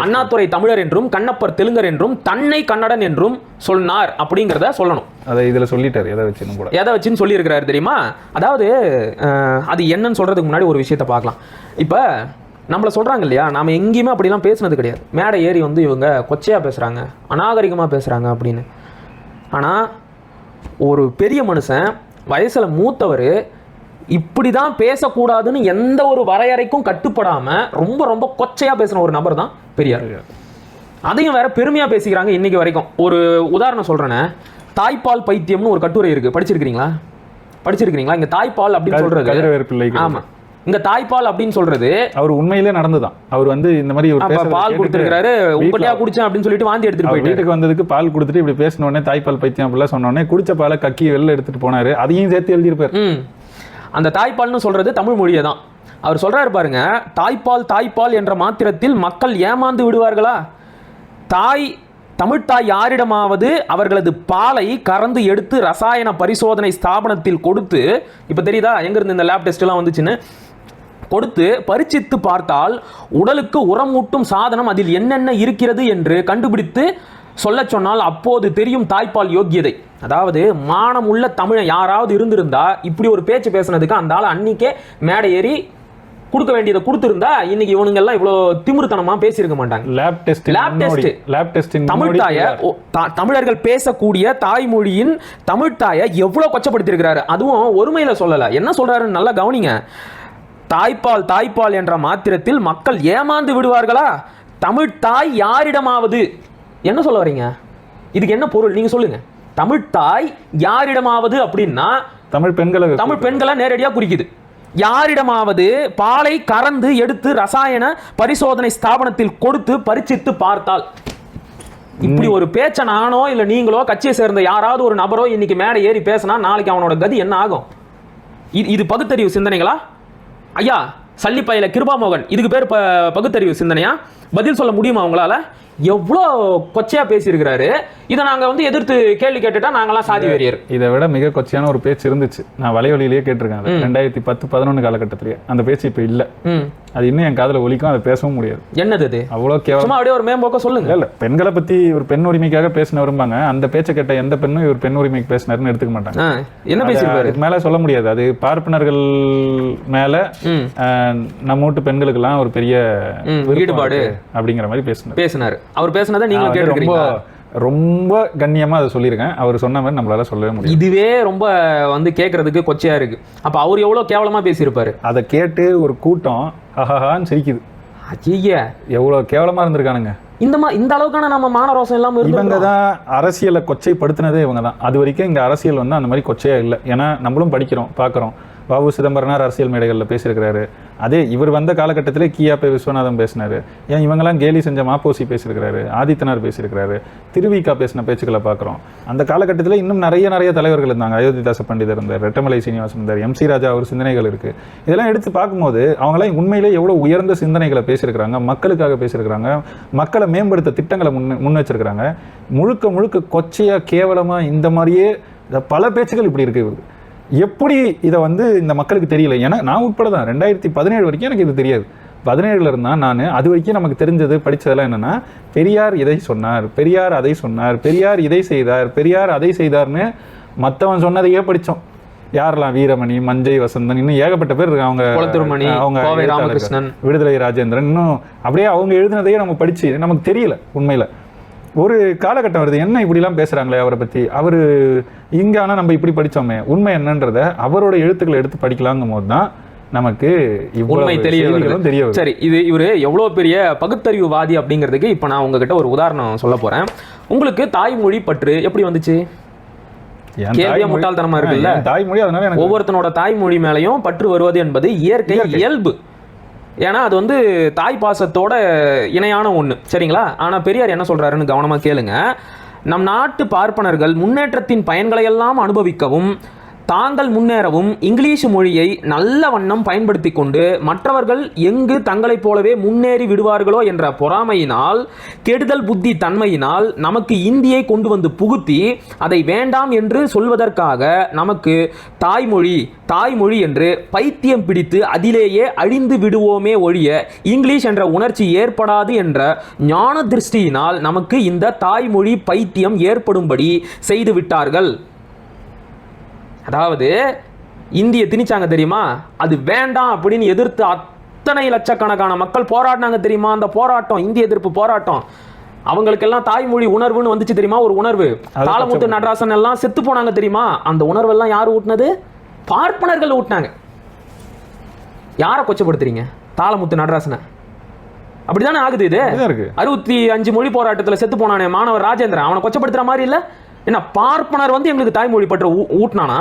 அண்ணாதுரை தமிழர் என்றும் கண்ணப்பர் தெலுங்கர் என்றும் தன்னை கன்னடன் என்றும் சொன்னார் அப்படிங்கிறத சொல்லணும். அதை இதுல சொல்லிட்டாரு எதை வச்சுன்னு கூட. எதை வச்சுன்னு சொல்லியிருக்கிறாரு தெரியுமா? அதாவது அது என்னன்னு சொல்றதுக்கு முன்னாடி ஒரு விஷயத்தை பார்க்கலாம். இப்போ நம்மளை சொல்றாங்க இல்லையா? நாம எங்கேயுமே அப்படிலாம் பேசுனது கிடையாது. மேடை ஏறி வந்து இவங்க கொச்சையா பேசுறாங்க அநாகரிகமா பேசுறாங்க அப்படின்னு. ஆனா ஒரு பெரிய மனுஷன் வயசுல மூத்தவர் இப்படி தான் பேசக்கூடாதுன்னு எந்த ஒரு வரையறைக்கும் கட்டுப்படாம ரொம்ப ரொம்ப கொச்சையா பேசின ஒரு நபர் தான் பெரியார். அதையும் வேற பெருமையா பேசிக்கிறாங்க இன்னைக்கு வரைக்கும். ஒரு உதாரணம் சொல்றேனே. தாய்ப்பால் பைத்தியம்னு ஒரு கட்டுரை இருக்கு. படிச்சிருக்கீங்களா படிச்சிருக்கீங்களா இங்க தாய்ப்பால் அப்படின்னு கதிர- சொல்றது. கதிரவேறு பிள்ளைக்கு ஆமா. இந்த தாய்ப்பால் அப்படின்னு சொல்றது. அவர் உண்மையிலே நடந்துதான். அவர் வந்து இந்த மாதிரி ஒரு பால் கொடுத்திருக்காரு உங்கள்கிட்டயா குடிச்சேன் அப்படின்னு சொல்லிட்டு வாந்தி எடுத்துட்டு போயிட்டு வீட்டுக்கு வந்ததுக்கு பால் கொடுத்துட்டு இப்படி பேசின உடனே தாய்ப்பால் பைத்தியம் அப்படிலாம் சொன்ன குடிச்ச பாலை கக்கி வெளில எடுத்துட்டு போனாரு. அதையும் சேர்த்து எழுதியிருப்பாரு. அந்த தாய்ப்பால்னு சொல்றது தமிழ் மொழியை தான் அவர் சொல்றாரு பாருங்க தாய்ப்பால் தாய்ப்பால் என்ற மாத்திரத்தில் மக்கள் ஏமாந்து விடுவார்களா? தாய் தமிழ்த்தாய் யாரிடமாவது அவர்களது பாலை கறந்து எடுத்து ரசாயன பரிசோதனை ஸ்தாபனத்தில் கொடுத்து இப்போ தெரியுதா? எங்கிருந்து இந்த லேப் டெஸ்ட் எல்லாம் வந்துச்சுன்னு? கொடுத்து பரிச்சித்து பார்த்தால் உடலுக்கு உரமூட்டும் சாதனம் அதில் என்னென்ன இருக்கிறது என்று கண்டுபிடித்து சொல்லச் சொன்னால் அப்போது தெரியும் தாய்ப்பால் யோக்கியதை. அதாவது மானம் உள்ள தமிழன் யாராவது இருந்திருந்தா இப்படி ஒரு பேச்சு பேசுனதுக்கு அந்த ஆள் அன்னைக்கே மேடை ஏறி கொடுக்க வேண்டியதை கொடுத்திருந்தா இன்னைக்கு இவனுங்க எல்லாம் இவ்வளோ திமிருத்தனமா பேசியிருக்க மாட்டாங்க. Lab test Lab test. Lab test Tamil தாய தமிழர்கள் பேசக்கூடிய தாய்மொழியின் தமிழ் தாயை எவ்வளவு கொச்சப்படுத்தியிருக்கிறாரு. அதுவும் ஒருமையில சொல்லல. என்ன சொல்றாருன்னு நல்லா கவனிங்க. தாய்ப்பால் தாய்ப்பால் என்ற மாத்திரத்தில் மக்கள் ஏமாந்து விடுவார்களா? தமிழ் தாய் யாரிடமாவது? என்ன சொல்ல வரீங்க? இதுக்கு என்ன பொருள்? நீங்க சொல்லுங்க. தமிழ் தாய் யாரிடமாவது அப்படின்னா தமிழ் பெண்களை தமிழ் பெண்களை நேரடியா குறிக்குது. யாரிடமாவது பாலை கறந்து எடுத்து ரசாயன பரிசோதனை ஸ்தாபனத்தில் கொடுத்து பரிச்சித்து பார்த்தால் இப்படி ஒரு பேச்ச நானோ இல்ல நீங்களோ கட்சியை சேர்ந்த யாராவது ஒரு நபரோ இன்னைக்கு மேடை ஏறி பேசினா நாளைக்கு அவனோட கதி என்ன ஆகும்? இது இது பகுத்தறிவு சிந்தனைகளா? ஐயா சல்லிப்பையில கிருபாமோகன் இதுக்கு பேர் ப பகுத்தறிவு சிந்தனையா? பதில் சொல்ல முடியுமா உங்களால? எவ்வளோ கொச்சையா பேசியிருக்கிறாரு. இதை நாங்க வந்து எதிர்த்து கேள்வி கேட்டுட்டா நாங்கெல்லாம் சாதி வெறியர். இதை விட மிக கொச்சையான ஒரு பேச்சு இருந்துச்சு. நான் வலைவலியிலேயே கேட்டிருக்கேன் அது. ரெண்டாயிரத்தி பத்து பதினொன்று காலகட்டத்திலேயே. அந்த பேச்சு இப்போ இல்லை. அது இன்னும் என் காதுல ஒலிக்கும் அதை பேசவும் முடியாது. என்னது இது அவ்வளோ கேவலம். சும்மா அப்படியே ஒரு மேம்போக்க சொல்லுங்க. இல்ல, பெண்களை பத்தி ஒரு பெண் உரிமைக்காக பேசின விரும்பாங்க அந்த பேச்சை கேட்ட எந்த பெண்ணும் இவர் பெண் உரிமைக்கு பேசினாருன்னு எடுத்துக்க மாட்டாங்க. என்ன பேசியிருப்பாரு? மேல சொல்ல முடியாது. அது பார்ப்பனர்கள் மேல நம்ம வீட்டு பெண்களுக்கெல்லாம் ஒரு பெரிய ஈடுபாடு. அப்படிங்கிற மாதிரி பேசினார். பேசினாரு. அவர் பேசினதை நீங்களும் வந்து ரொம்ப கண்ணியமா அதை சொல்லியிருக்கேன். அவர் சொன்ன மாதிரி நம்மளால சொல்லவே முடியாது. இதுவே ரொம்ப வந்து கேட்கறதுக்கு கொச்சையா இருக்கு. அப்ப அவர் எவ்வளவு கேவலமா பேசியிருப்பாரு? அதை கேட்டு ஒரு கூட்டம் ஹஹஹான்னு சிரிக்குது. ஐய எவ்வளவு கேவலமா இருந்திருக்கானுங்க. இந்த மா இந்த அளவுக்கான நம்ம மானரோசம் இல்லாம இவங்க. தான் அரசியலை கொச்சைப்படுத்தினதே இவங்க தான். அது வரைக்கும் இங்க அரசியல் வந்து அந்த மாதிரி கொச்சையா இல்லை. ஏன்னா நம்மளும் படிக்கிறோம் பார்க்குறோம் பாபு சிதம்பரனார் அரசியல் மேடைகளில் பேசியிருக்கிறாரு. அதே இவர் வந்த காலகட்டத்தில் கியாப்பை விஸ்வநாதன் பேசினார். ஏன் இவங்கெல்லாம் கேலி செஞ்ச மாப்போசி பேசியிருக்கிறாரு ஆதித்தனார் பேசியிருக்கிறாரு திருவிக்கா பேசின பேச்சுக்களை பார்க்குறோம். அந்த காலகட்டத்தில் இன்னும் நிறைய நிறைய தலைவர்கள் இருந்தாங்க. அயோத்திதாச பண்டிதர் இருந்தார் ரெட்டமலை சீனிவாசன் இருந்தார் எம் சி ராஜா அவர் சிந்தனைகள் இருக்குது இதெல்லாம் எடுத்து பார்க்கும்போது அவங்களாம் உண்மையிலே எவ்வளோ உயர்ந்த சிந்தனைகளை பேசியிருக்கிறாங்க மக்களுக்காக பேசியிருக்கிறாங்க மக்களை மேம்படுத்த திட்டங்களை முன் முன் வச்சிருக்கிறாங்க. முழுக்க முழுக்க கொச்சையாக கேவலமாக இந்த மாதிரியே பல பேச்சுகள் இப்படி இருக்குது எப்படி இதை வந்து இந்த மக்களுக்கு தெரியல? ஏன்னா நான் உட்பட தான் ரெண்டாயிரத்தி பதினேழு வரைக்கும் எனக்கு இது தெரியாது. பதினேழுல இருந்தா நான் அது வரைக்கும் நமக்கு தெரிஞ்சது படிச்சதெல்லாம் என்னன்னா பெரியார் இதை சொன்னார் பெரியார் அதை சொன்னார் பெரியார் இதை செய்தார் பெரியார் அதை செய்தார்னு மத்தவன் சொன்னதையே படிச்சோம். யாரெல்லாம்? வீரமணி மஞ்சை வசந்தன் இன்னும் ஏகப்பட்ட பேர் இருக்காங்க. அவங்க அவங்க. ராமகிருஷ்ணன். விடுதலை ராஜேந்திரன். இன்னும் அப்படியே அவங்க எழுதினதையே நம்ம படிச்சு நமக்கு தெரியல உண்மையில. ஒரு காலகட்டம் வருது. என்ன இப்படிலாம் பேசுறாங்களே அவரை பத்தி? அவரு இங்க ஆனா நம்ம இப்படி படிச்சோமே. உண்மை என்னன்றத அவரோட எழுத்துக்களை எடுத்து படிக்கலாங்கும் போது தான் நமக்கு உண்மை தெரிய வருது. செய்திகளும் தெரிய வருது. சரி இது இவரு எவ்வளவு பெரிய பகுத்தறிவுவாதி அப்படிங்கிறதுக்கு இப்ப நான் உங்ககிட்ட ஒரு உதாரணம் சொல்ல போறேன். உங்களுக்கு தாய்மொழி பற்று எப்படி வந்துச்சு? கேள்வியே முட்டாள்தனமா இருக்குல்ல? தாய்மொழி அதனால ஒவ்வொருத்தனோட தாய்மொழி மேலையும் பற்று வருவது என்பது இயற்கை. இயல்பு. ஏன்னா அது வந்து தாய் பாசத்தோட இணையான ஒன்று சரிங்களா? ஆனால் பெரியார் என்ன சொல்கிறாருன்னு கவனமாக கேளுங்க. நம் நாட்டு பார்ப்பனர்கள் முன்னேற்றத்தின் பயன்களை எல்லாம் அனுபவிக்கவும் தாங்கள் முன்னேறவும் இங்கிலீஷ் மொழியை நல்ல வண்ணம் பயன்படுத்தி கொண்டு மற்றவர்கள் எங்கு தங்களைப் போலவே முன்னேறி விடுவார்களோ என்ற பொறாமையினால் கெடுதல் புத்தி தன்மையினால் நமக்கு இந்தியை கொண்டு வந்து புகுத்தி அதை வேண்டாம் என்று சொல்வதற்காக நமக்கு தாய்மொழி தாய்மொழி என்று பைத்தியம் பிடித்து அதிலேயே அழிந்து விடுவோமே ஒழிய இங்கிலீஷ் என்ற உணர்ச்சி ஏற்படாது என்ற ஞான திருஷ்டியினால் நமக்கு இந்த தாய்மொழி பைத்தியம் ஏற்படும்படி செய்துவிட்டார்கள் அதாவது இந்திய திணிச்சாங்க தெரியுமா? அது வேண்டாம் அப்படின்னு எதிர்த்து அத்தனை லட்சக்கணக்கான மக்கள் போராடினாங்க தெரியுமா? அந்த போராட்டம் இந்திய எதிர்ப்பு போராட்டம். அவங்களுக்கெல்லாம் தாய்மொழி உணர்வுன்னு வந்துச்சு தெரியுமா? ஒரு உணர்வு. தாளமுத்து நடராசன் எல்லாம் செத்து போனாங்க தெரியுமா? அந்த உணர்வெல்லாம் யார் ஊட்டினது? பார்ப்பனர்கள் ஊட்டினாங்க. யாரை கொச்சப்படுத்துறீங்க? தாளமுத்து நடராசனை. அப்படிதானே ஆகுது இது? அறுபத்தி அஞ்சு மொழி போராட்டத்துல செத்து போனானே மாணவர் ராஜேந்திரன். அவனை கொச்சப்படுத்துற மாதிரி இல்ல? என்ன பார்ப்பனர் வந்து எங்களுக்கு தாய்மொழி பற்ற ஊட்டினானா?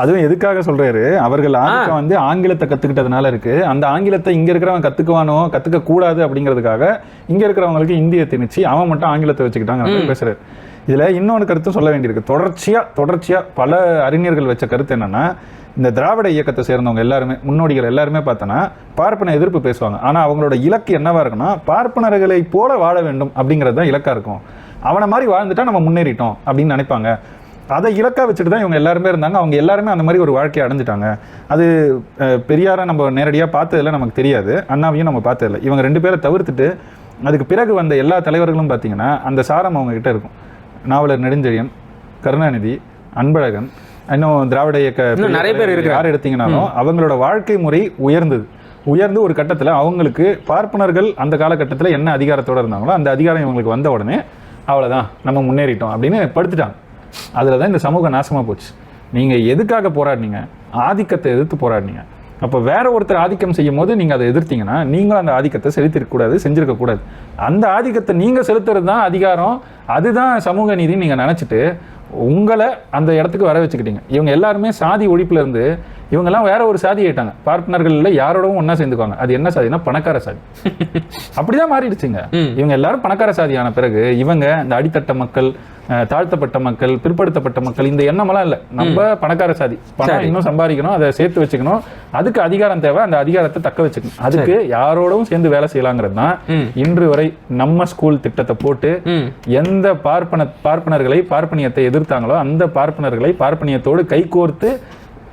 அதுவும் எதுக்காக சொல்றாரு? அவர்கள் ஆதிக்கம் வந்து ஆங்கிலத்தை கத்துக்கிட்டதுனால இருக்கு. அந்த ஆங்கிலத்தை இங்க இருக்கிறவன் கத்துக்குவானோ கத்துக்க கூடாது அப்படிங்கிறதுக்காக இங்க இருக்கிறவங்களுக்கு இந்திய திணிச்சு அவன் மட்டும் ஆங்கிலத்தை வச்சுக்கிட்டாங்க பேசுறாரு. இதுல இன்னொரு கருத்தும் சொல்ல வேண்டியிருக்கு. தொடர்ச்சியா தொடர்ச்சியா பல அறிஞர்கள் வச்ச கருத்து என்னன்னா இந்த திராவிட இயக்கத்தை சேர்ந்தவங்க எல்லாருமே முன்னோடிகள் எல்லாருமே பார்த்தோன்னா பார்ப்பன எதிர்ப்பு பேசுவாங்க. ஆனா அவங்களோட இலக்கு என்னவா இருக்குன்னா பார்ப்பனர்களை போல வாழ வேண்டும் அப்படிங்கிறது தான் இலக்கா இருக்கும். அவனை மாதிரி வாழ்ந்துட்டா நம்ம முன்னேறிட்டோம் அப்படின்னு நினைப்பாங்க. அதை இலக்கா வச்சுட்டு தான் இவங்க எல்லாருமே இருந்தாங்க. அவங்க எல்லாருமே அந்த மாதிரி ஒரு வாழ்க்கையை அடைஞ்சிட்டாங்க. அது பெரியாரை நம்ம நேரடியாக பார்த்ததில்ல நமக்கு தெரியாது. அண்ணாவையும் நம்ம பார்த்ததில்ல. இவங்க ரெண்டு பேரை தவிர்த்துட்டு அதுக்கு பிறகு வந்த எல்லா தலைவர்களும் பார்த்தீங்கன்னா அந்த சாரம் அவங்க கிட்ட இருக்கும். நாவலர் நெடுஞ்செழியன் கருணாநிதி அன்பழகன் இன்னும் திராவிட இயக்க நிறைய பேர் இருக்காங்க. யார் எடுத்தீங்கனாலும் அவங்களோட வாழ்க்கை முறை உயர்ந்தது. உயர்ந்து ஒரு கட்டத்தில் அவங்களுக்கு பார்ப்பனர்கள் அந்த காலகட்டத்தில் என்ன அதிகாரத்தோட இருந்தாங்களோ அந்த அதிகாரம் இவங்களுக்கு வந்த உடனே அவ்வளோதான் நம்ம முன்னேறிட்டோம் அப்படின்னு படுத்துட்டாங்க அதில் தான் இந்த சமூகம் நாசமாக போச்சு. நீங்கள் எதுக்காக போராடினீங்க? ஆதிக்கத்தை எதிர்த்து போராடினீங்க. அப்போ வேற ஒருத்தர் ஆதிக்கம் செய்யும் போது நீங்கள் அதை எதிர்த்தீங்கன்னா நீங்களும் அந்த ஆதிக்கத்தை செலுத்திருக்கக்கூடாது செஞ்சுருக்கக்கூடாது அந்த ஆதிக்கத்தை நீங்கள் செலுத்துறது தான் அதிகாரம். அதுதான் சமூக நீதின்னு நீங்கள் நினச்சிட்டு உங்களை அந்த இடத்துக்கு வர வச்சுக்கிட்டீங்க. இவங்க எல்லாருமே சாதி ஒழிப்புலேருந்து இவங்கெல்லாம் வேற ஒரு சாதி ஆயிட்டாங்க. பார்ப்பனர்கள்ல யாரோடவும் ஒண்ணா சேர்ந்துக்குவாங்க. அது என்ன சாதினா பணக்கார சாதி. [laughs] அப்படிதான் மாறிடுச்சுங்க. இவங்க எல்லாரும் பணக்கார சாதியான பிறகு இவங்க இந்த அடித்தட்ட மக்கள் தாழ்த்தப்பட்ட மக்கள் பிற்படுத்தப்பட்ட மக்கள் இந்த எண்ணமெல்லாம் இல்ல. நம்ம பணக்கார சாதி. பணம். இன்னும் சம்பாதிக்கணும் அதை சேர்த்து வச்சுக்கணும். அதுக்கு அதிகாரம் தேவை அந்த அதிகாரத்தை தக்க வச்சுக்கணும். அதுக்கு யாரோடவும் சேர்ந்து வேலை செய்யலாங்கிறது தான். இன்று வரை நம்ம ஸ்கூல் திட்டத்தை போட்டு எந்த பார்ப்பன பார்ப்பனர்களை பார்ப்பனியத்தை எதிர்த்தாங்களோ அந்த பார்ப்பனர்களை பார்ப்பனியத்தோடு கைகோர்த்து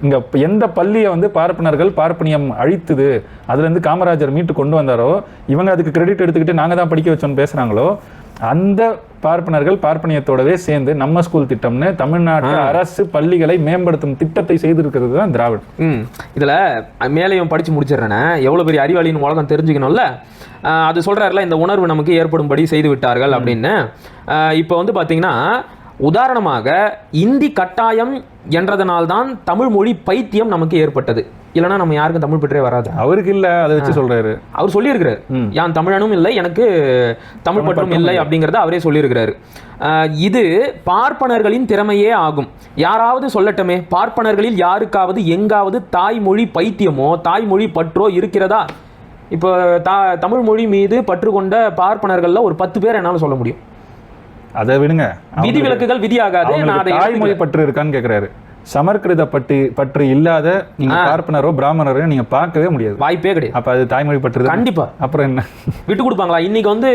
இங்க எந்த பள்ளியை வந்து பார்ப்பனர்கள் பார்ப்பனியம் அழித்துது அதுல இருந்து காமராஜர் மீட்டு கொண்டு வந்தாரோ இவங்க அதுக்கு கிரெடிட் எடுத்துக்கிட்டு நாங்க தான் படிக்க வச்சோம்னு பேசுறாங்களோ அந்த பார்ப்பனர்கள் பார்ப்பனியத்தோடவே சேர்ந்து நம்ம ஸ்கூல் திட்டம்னு தமிழ்நாட்டு அரசு பள்ளிகளை மேம்படுத்தும் திட்டத்தை செய்திருக்கிறது தான் திராவிடம். இதில் மேலேயும் படித்து முடிச்சிடுறேனே. எவ்வளோ பெரிய அறிவாளின்னு உலகம் தெரிஞ்சுக்கணும்ல? அது சொல்கிறாருல இந்த உணர்வு நமக்கு ஏற்படும்படி செய்து விட்டார்கள் அப்படின்னு. இப்போ வந்து பார்த்தீங்கன்னா உதாரணமாக இந்தி கட்டாயம் என்றதனால்தான் தமிழ் மொழி பைத்தியம் நமக்கு ஏற்பட்டது. இல்லைன்னா நம்ம யாருக்கும் தமிழ் பற்றே வராது? அவருக்கு இல்ல அதை வச்சு சொல்றாரு. அவர் சொல்லியிருக்கிறார். யான் தமிழனும் இல்லை எனக்கு தமிழ் பற்றும் இல்லை அப்படிங்கிறத அவரே சொல்லியிருக்கிறாரு. இது பார்ப்பனர்களின் திறமையே ஆகும். யாராவது சொல்லட்டுமே பார்ப்பனர்களில் யாருக்காவது எங்காவது தாய்மொழி பைத்தியமோ தாய்மொழி பற்றோ இருக்கிறதா? இப்போ தா தமிழ் மொழி மீது பற்று கொண்ட பார்ப்பனர்கள்ல ஒரு பத்து பேர் என்னால சொல்ல முடியும். அதை விடுங்க. விதிவிலக்குகள் விதியாகாது. நான் அவங்களுக்கு அதை தாய்மொழி. பற்று இருக்கான்னு கேக்குறாரு. சமர்கிருத பற்றி பற்று இல்லாத நீங்க. பார்ப்பனரோ பிராமணரோ நீங்க பார்க்கவே முடியாது. வாய்ப்பே கிடையாது. அப்ப அது தாய்மொழி பற்று கண்டிப்பா. அப்புறம் என்ன? விட்டு கொடுப்பாங்களா? இன்னைக்கு வந்து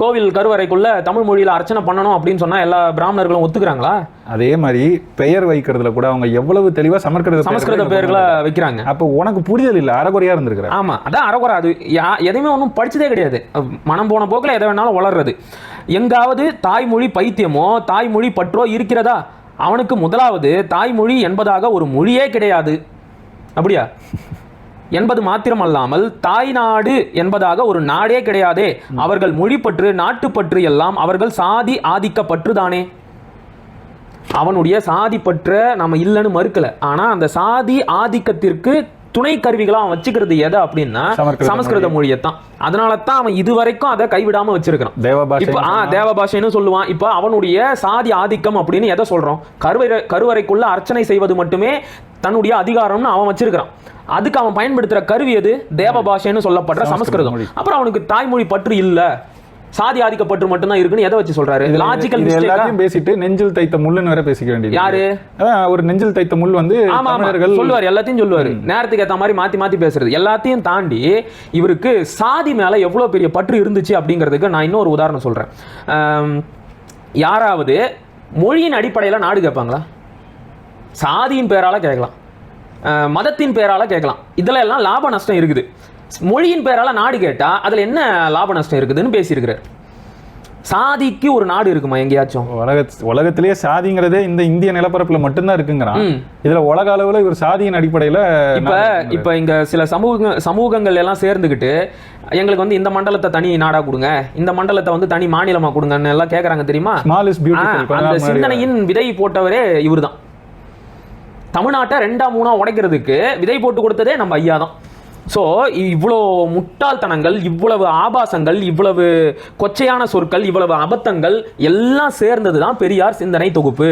கோவில் கருவறைக்குள்ள தமிழ் மொழியில அர்ச்சனை பண்ணணும் அப்படின்னு சொன்னா எல்லா பிராமணர்களும் ஒத்துக்கிறாங்களா? அதே மாதிரி பெயர் வைக்கிறதுல கூட அவங்க எவ்வளவு தெளிவா சமஸ்கிருத சமஸ்கிருத பெயர்களை வைக்கிறாங்க. அப்ப உனக்கு புரிதல் இல்ல அறகுறையா இருந்திருக்கிற. ஆமா அதான் அறகுறை. அது எதையுமே ஒன்றும் படிச்சதே கிடையாது. மனம் போன போக்கில் எதை வேணாலும் வளர்றது. எங்காவது தாய்மொழி பைத்தியமோ தாய்மொழி பற்றோ இருக்கிறதா? அவனுக்கு முதலாவது தாய்மொழி என்பதாக ஒரு மொழியே கிடையாது. அப்படியா? என்பது மாத்திரமல்லாமல் தாய்நாடு என்பதாக ஒரு நாடே கிடையாதே. அவர்கள் மொழிப்பற்று நாட்டுப்பற்று எல்லாம் அவர்கள் சாதி ஆதிக்க பற்றுதானே அவனுடைய சாதி பற்ற நம்ம இல்லைன்னு மறுக்கல. ஆனா அந்த சாதி ஆதிக்கத்திற்கு துணை கருவிகளா அவன் வச்சுக்கிறது எதை அப்படின்னா சமஸ்கிருத சமஸ்கிருத மொழியைத்தான். அதனால தான் அவன் இது வரைக்கும் அதை கைவிடாம வச்சிருக்கான் தேவபாஷை இப்ப ஆ தேவ பாஷைன்னு சொல்லுவான். இப்ப அவனுடைய சாதி ஆதிக்கம் அப்படின்னு எதை சொல்றோம்? கருவறை கருவறைக்குள்ள அர்ச்சனை செய்வது மட்டுமே தன்னுடைய அதிகாரம்னு அவன் வச்சிருக்கிறான். அதுக்கு அவன் பயன்படுத்துற கருவி எது? தேவ பாஷைன்னு சொல்லப்படுற சமஸ்கிருத சமஸ்கிருதம். அப்புறம் அவனுக்கு தாய்மொழி பற்று இல்ல. சாதி ஆதிக்க பற்று மட்டும்தான் இருக்குன்னு எதை வச்சு சொல்றாரு? லாஜிக்கல் எல்லாத்தையும் பேசிட்டு நெஞ்சில் தைத்த முள்ளுன்னு வேற பேசிக்க வேண்டியது யாரு? ஒரு நெஞ்சில் தைத்த முள் வந்து சொல்லுவார் எல்லாத்தையும் சொல்லுவாரு. நேரத்துக்கு ஏத்த மாதிரி மாத்தி மாத்தி பேசுறது. எல்லாத்தையும் தாண்டி இவருக்கு சாதி மேல எவ்வளவு பெரிய பற்று இருந்துச்சு அப்படிங்கிறதுக்கு நான் இன்னொரு உதாரணம் சொல்றேன். யாராவது மொழியின் அடிப்படையில் நாடு கேட்பாங்களா? சாதியின் பேரால கேட்கலாம். மதத்தின் பேரால கேட்கலாம். இதுல எல்லாம் லாப நஷ்டம் இருக்குது. மொழியின் பேரால நாடு கேட்டா அதுல என்ன லாப நஷ்டம் இருக்குதுன்னு பேசியிருக்கிறார். சாதிக்கு ஒரு நாடு இருக்குமா எங்கேயாச்சும்? உலக உலகத்திலேயே சாதிங்கிறதே இந்த இந்திய நிலப்பரப்புல மட்டும்தான் இருக்குங்கிறான். இதுல உலக அளவுல இவர் சாதியின் அடிப்படையில இப்ப இப்ப இங்க சில சமூக சமூகங்கள் எல்லாம் சேர்ந்துக்கிட்டு எங்களுக்கு வந்து இந்த மண்டலத்தை தனி நாடா கொடுங்க இந்த மண்டலத்தை வந்து தனி மாநிலமா கொடுங்கன்னு எல்லாம் கேக்குறாங்க தெரியுமா? அந்த சிந்தனையின் விதை போட்டவரே இவர்தான். தமிழ்நாட்டை ரெண்டா மூணா உடைக்கிறதுக்கு விதை போட்டு கொடுத்ததே நம்ம ஐயா தான் ஸோ இவ்வளோ முட்டாள்தனங்கள் இவ்வளவு ஆபாசங்கள் இவ்வளவு கொச்சையான சொற்கள் இவ்வளவு அபத்தங்கள் எல்லாம் சேர்ந்தது தான் பெரியார் சிந்தனை தொகுப்பு.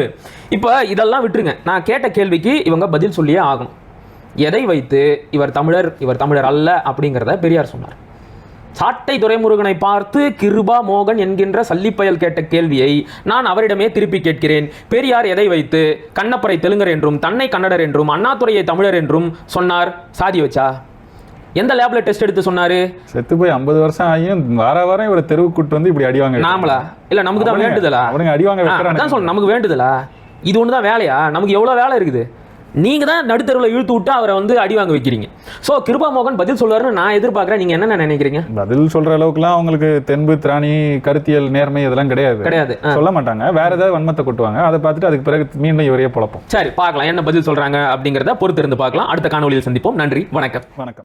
இப்போ இதெல்லாம் விட்டுருங்க. நான் கேட்ட கேள்விக்கு இவங்க பதில் சொல்லியே ஆகணும். எதை வைத்து இவர் தமிழர் இவர் தமிழர் அல்ல அப்படிங்கிறத பெரியார் சொன்னார். சாட்டை துரைமுருகனை பார்த்து கிருபா மோகன் என்கின்ற சல்லிப்பயல் கேட்ட கேள்வியை நான் அவரிடமே திருப்பி கேட்கிறேன். பெரியார் எதை வைத்து கண்ணப்பரை தெலுங்கர் என்றும் தன்னை கன்னடர் என்றும் அண்ணாதுரையை தமிழர் என்றும் சொன்னார்? சாதி வச்சா? எந்த லேப்ல டெஸ்ட் எடுத்து சொன்னாரு? செத்து போய் 50 வருஷம் ஆகியும் வார வாரம் இவரை தெருவுக்கு கூட்டு வந்து இப்படி அடிவாங்க நாமளா? இல்ல நமக்கு தான் வேண்டுதலா? அவனுங்க அடிவாங்க. அதான் சொல்றேன் நமக்கு வேண்டுதலா? இது ஒன்று தான் வேலையா? நமக்கு எவ்வளோ வேலை இருக்குது? நீங்க தான் நடுத்தருவில் இழுத்து விட்டு அவரை வந்து அடி வாங்க வைக்கிறீங்க. ஸோ கிருபா மோகன் பதில் சொல்லுவாருன்னு நான் எதிர்பார்க்குறேன். நீங்க என்ன நினைக்கிறீங்க? பதில் சொல்ற அளவுக்குலாம் அவங்களுக்கு தென்பு திராணி கருத்தியல் நேர்மை இதெல்லாம் கிடையாது. கிடையாது. சொல்ல மாட்டாங்க. வேற ஏதாவது வன்மத்தை கொட்டுவாங்க. அதை பார்த்துட்டு அதுக்கு பிறகு மீண்டும் இவரையே பொழப்போம். சரி பார்க்கலாம். என்ன பதில் சொல்றாங்க அப்படிங்கிறத பொறுத்திருந்து பார்க்கலாம். அடுத்த காணொலியில் சந்திப்போம். நன்றி. வணக்கம். வணக்கம்.